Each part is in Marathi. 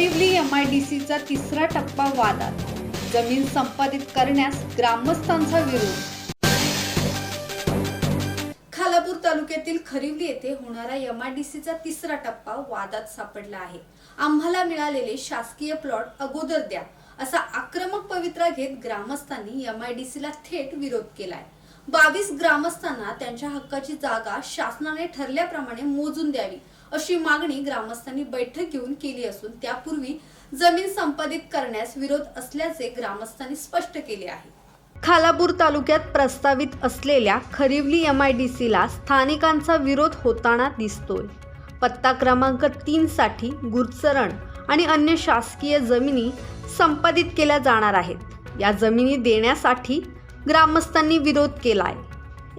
डोंगरिवली एम आय डी सीचा तिसरा टप्पा वादात. जमीन संपादित करण्यास ग्रामस्थांचा विरोध. खालापूर तालुक्यातील खरिवली येथे होणारा एम आय डी सीचा तिसरा टप्पा वादात सापडला आहे. आम्हाला मिळालेले शासकीय प्लॉट अगोदर द्या असा आक्रमक पवित्रा घेत ग्रामस्थांनी एम आय डी सीला थेट विरोध केलाय. बावीस ग्रामस्थांना त्यांच्या हक्काची जागा शासनाने ठरल्याप्रमाणे मोजून द्यावी अशी मागणी ग्रामस्थांनी बैठक घेऊन केली असून त्यापूर्वी जमीन संपादित करण्यास विरोध असल्याचे ग्रामस्थांनी स्पष्ट केले आहे. खालापूर तालुक्यात प्रस्तावित असलेल्या खरिवली सीला स्थानिकांचा विरोध होताना दिसतोय. पत्ता क्रमांक तीन साठी गुरचरण आणि अन्य शासकीय जमिनी संपादित केल्या जाणार आहेत. या जमिनी देण्यासाठी ग्रामस्थांनी विरोध केलाय.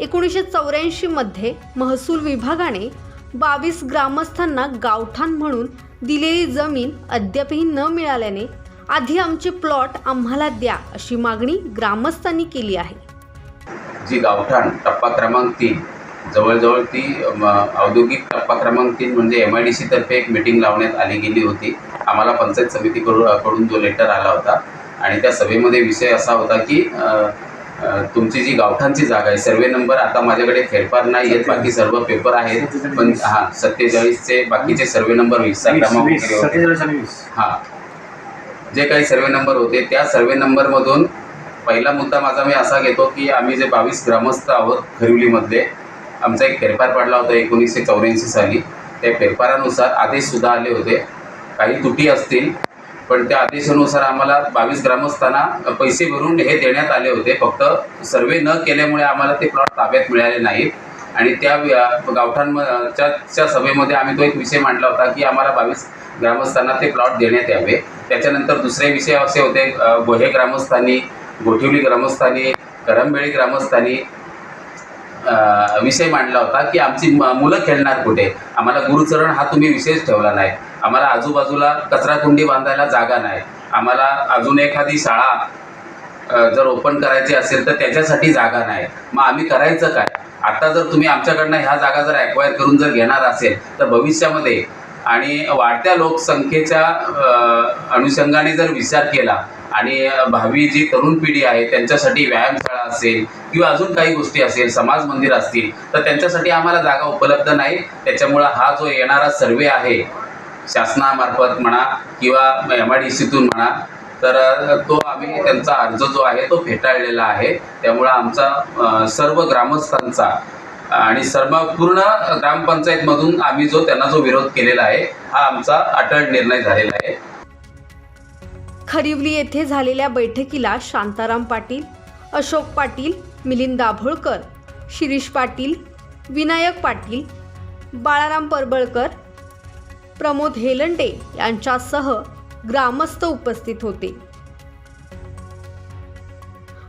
एकोणीसशे चौऱ्याऐंशी मध्ये महसूल विभागाने बावीस ग्रामस्थांना गावठाण म्हणून दिलेली जमीन अद्यापही न मिळाल्याने आधी आमचे प्लॉट आम्हाला द्या अशी मागणी ग्रामस्थांनी केली आहे. जी गावठाण टप्पा क्रमांक तीन जवळजवळ ती औद्योगिक टप्पा क्रमांक तीन म्हणजे एम आय डी सीतर्फे एक मिटिंग लावण्यात आली गेली होती. आम्हाला पंचायत समितीकडून कडून जो लेटर आला होता. आणि त्या सभेमध्ये विषय असा होता की तुमची जी गावठाणची जागा आहे सर्वे नंबर आता माझ्याकडे फेरफार नाही आहेत बाकी सर्व पेपर आहेत. पण हां सत्तेचाळीसचे बाकीचे सर्वे नंबर वीस. हां. जे काही सर्वे नंबर होते त्या सर्वे नंबरमधून पहिला मुद्दा माझा मी असा घेतो की आम्ही जे बावीस ग्रामस्थ आहोत खरिवलीमधले आमचा एक फेरफार पडला होता एकोणीसशे चौऱ्याऐंशी साली. त्या फेरफारानुसार आदेशसुद्धा आले होते. काही त्रुटी असतील पण त्या आदेशानुसार आम्हाला बावीस ग्रामस्थांना पैसे भरून हे देण्यात आले होते. फक्त सर्वे न केल्यामुळे आम्हाला ते प्लॉट ताब्यात मिळाले नाहीत. आणि त्या गावठांच्या च्या सभेमध्ये आम्ही तो एक विषय मांडला होता की आम्हाला बावीस ग्रामस्थांना ते प्लॉट देण्यात यावे. त्याच्यानंतर दुसरे विषय असे होते बोहे ग्रामस्थांनी गोठिवली ग्रामस्थांनी करंबेळी ग्रामस्थांनी विषय मांडला होता की आमची म- मुलं खेळणार कुठे? आम्हाला गुरुचरण हा तुम्ही विशेष ठेवला नाही. आम्हाला आजूबाजूला कचराकुंडी बांधायला जागा नाही. आम्हाला अजून एखादी शाळा जर ओपन करायची असेल तर त्याच्यासाठी जागा नाही. मग आम्ही करायचं काय? आता जर तुम्ही आमच्याकडनं ह्या जागा जर ॲक्वायर करून जर घेणार असेल तर भविष्यामध्ये आणि वाढत्या लोकसंख्येच्या अनुषंगाने जर विचार केला आणि भावी जी तरुण पिढी आहे त्यांच्यासाठी व्यायामशाळा असेल किंवा अजून काही गोष्टी असेल समाज मंदिर असतील तर त्यांच्यासाठी आम्हाला जागा उपलब्ध नाही. त्याच्यामुळं हा जो येणारा सर्वे आहे शासनामार्फत म्हणा किंवा एम आय डी सीतून म्हणा तर तो आम्ही त्यांचा अर्ज जो आहे तो फेटाळलेला आहे. त्यामुळं आमचा सर्व ग्रामस्थांचा आणि सर्व पूर्ण ग्रामपंचायतमधून आम्ही जो त्यांना जो विरोध केलेला आहे हा आमचा अटळ निर्णय झालेला आहे. खरिवली येथे झालेल्या बैठकीला शांताराम पाटील अशोक पाटील मिलिंद दाभोळकर शिरीष पाटील विनायक पाटील बाळाराम परबळकर प्रमोद हेलंडे यांच्यासह ग्रामस्थ उपस्थित होते.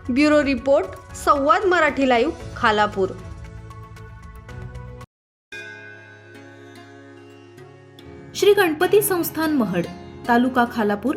Bureau report Samvad Marathi live Khalapur. Shri Ganpati संस्थान महड तालुका खालापूर